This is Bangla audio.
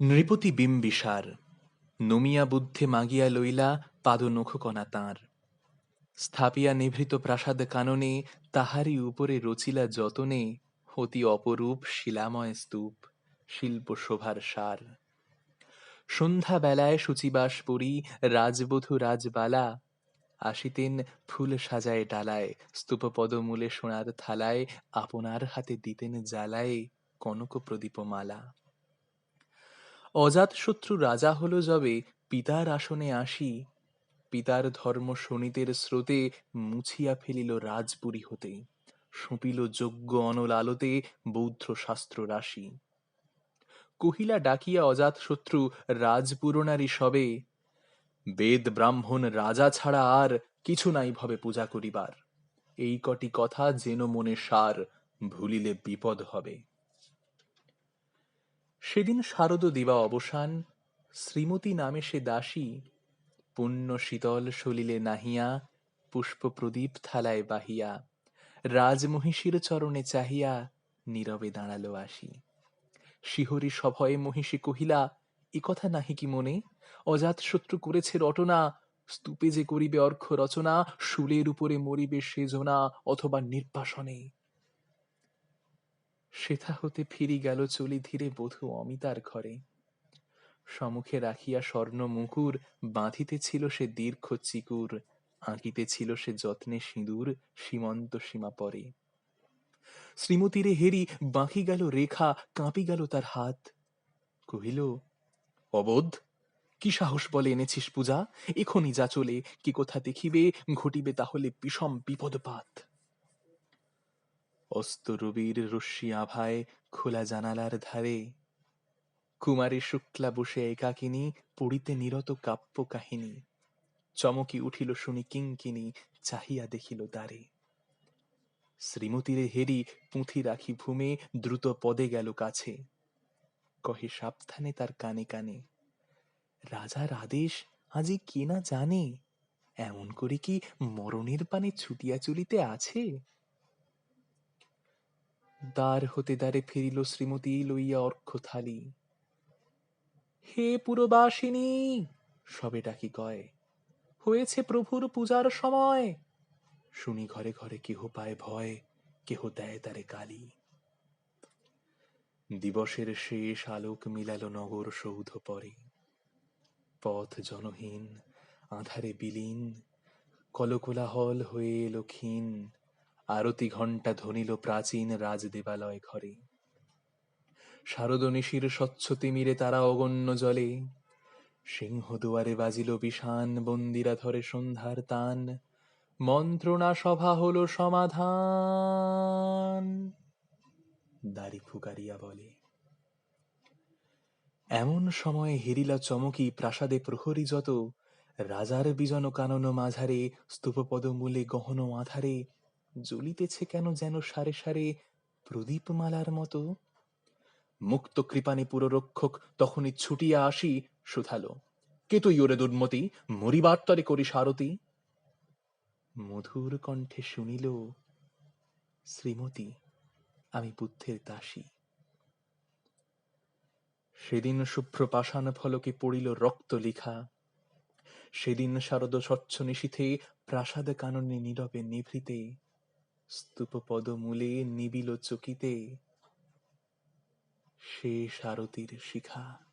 নৃপতি বিম্বিসার নমিয়া বুদ্ধে মাগিয়া লইলা পাদ পাদনখকণা তাঁর। স্থাপিয়া নিভৃত প্রাসাদ কাননে তাহারই উপরে রচিলা যতনে অতি অপরূপ শিলাময় স্তূপ শিল্প শোভার সার। সন্ধ্যা বেলায় শুচিবাস পরি রাজবধূ রাজবালা, আসিতেন ফুল সাজায় ডালায় স্তূপ পদমূলে সোনার থালায়, আপনার হাতে দিতেন জ্বালায় কনক প্রদীপমালা অজাতশত্রু রাজা হল যবে পিতার আসনে আসি। পিতার ধর্ম শোণিতের স্রোতে মুছিয়া ফেলিল রাজপুরী হতে। সঁপিল যজ্ঞ অনল আলোতে বৌদ্ধ শাস্ত্র রাশি। কহিলা ডাকিয়া অজাতশত্রু রাজপুরনারী সবে, বেদ ব্রাহ্মণ রাজা ছাড়া আর কিছু নাই ভবে পূজা করিবার। এই কটি কথা যেন মনে সার, ভুলিলে বিপদ হবে। সেদিন শারদ দিবা অবসান, শ্রীমতী নামে সে দাসী, পুণ্য শীতল সলিলে নাহিয়া, পুষ্প প্রদীপ থালায় বাহিয়া, রাজমহিষীর চরণে চাহিয়া নীরবে দাঁড়াল আসি। শিহরি সভয়ে মহিষী কহিলা, এ কথা নাহি কি মনে? অজাত শত্রু করেছে রটনা, স্তূপে যে করিবে অর্ঘ রচনা, শুলের উপরে মরিবে সেজনা অথবা নির্বাসনে। সেথা হতে ফিরি গেল চলি ধীরে বধূ অমিতার ঘরে। সমুখে রাখিয়া স্বর্ণ মুকুর বাঁধিতেছিল সে দীর্ঘ চিকুর, আঁকিতেছিল সে যত্নে সিঁদুর সীমন্ত সীমা পরে। শ্রীমতীরে হেরি, বাঁকি গেল রেখা, কাঁপি গেল তার হাত। কহিল, অবোধ, কি সাহস বলে এনেছিস পূজা? এখনই যা চলে, কি কোথা দেখিবে, ঘটিবে তাহলে বিষম বিপদপাত। অস্ত রবির রশ্মি আভায় খোলা জানালার ধারে। কুমারী শুক্লা বসে একাকিনী পড়িতে নিরত কাব্য কাহিনী চমকি উঠিল শুনি কিঙ্কিনি, চাহিয়া দেখিল দ্বারে শ্রীমতীরে হেরি পুঁথি রাখি ভূমে, দ্রুত পদে গেল কাছে। কহে, সাবধানে তার কানে কানে। রাজার আদেশ আজি কে না জানে? এমন করে কি মরণের পানে ছুটিয়া চলিতে আছে? দ্বার হতে দ্বারে ফিরিল শ্রীমতী লইয়া অর্ঘ্য থালি হে পুরবাসিনী, সবে ডাকি কয়, হয়েছে প্রভুর পূজার সময়। শুনি ঘরে ঘরে কেহ পায় ভয়, কেহ দেয় তারে কালি। দিবসের শেষ আলোক মিলাল নগর সৌধ পরে। পথ জনহীন, আধারে বিলীন, কলকোলাহল হয়ে এলো ক্ষীণ আরতি ঘণ্টা ধ্বনিল প্রাচীন রাজদেবালয় ঘরে। শারদ নিশির স্বচ্ছ তিমিরে তারা অগণ্য জলে। সিংহ দুয়ারে বাজিল বিষান বন্দিরা ধরে সন্ধ্যার তান। মন্ত্রণা সভা হলো সমাধান। দাড়ি ফুকারিয়া বলে। এমন সময়ে হিরিলা চমকি প্রাসাদে প্রহরী যত, রাজার বিজন কানন মাঝারে স্তূপপদ মূলে গহন আধারে জ্বলিতেছে কেন যেন সারে সারে প্রদীপমালার মতো? মুক্ত কৃপানি পুররক্ষক তখনই ছুটিয়া আসি শুধালো কে তুই ওরে দুর্মতি? মরিবার তরে করি সারতি মধুর কণ্ঠে শুনিল, শ্রীমতী, আমি বুদ্ধের দাসী। সেদিন শুভ্র পাষাণ ফলকে পড়িল রক্ত লিখা। সেদিন শারদ স্বচ্ছ নিশীথে প্রাসাদ কাননে নীরবে নিভৃতে। স্তূপ পদমূলে নিবিল চকিতে সে সারথীর শিখা।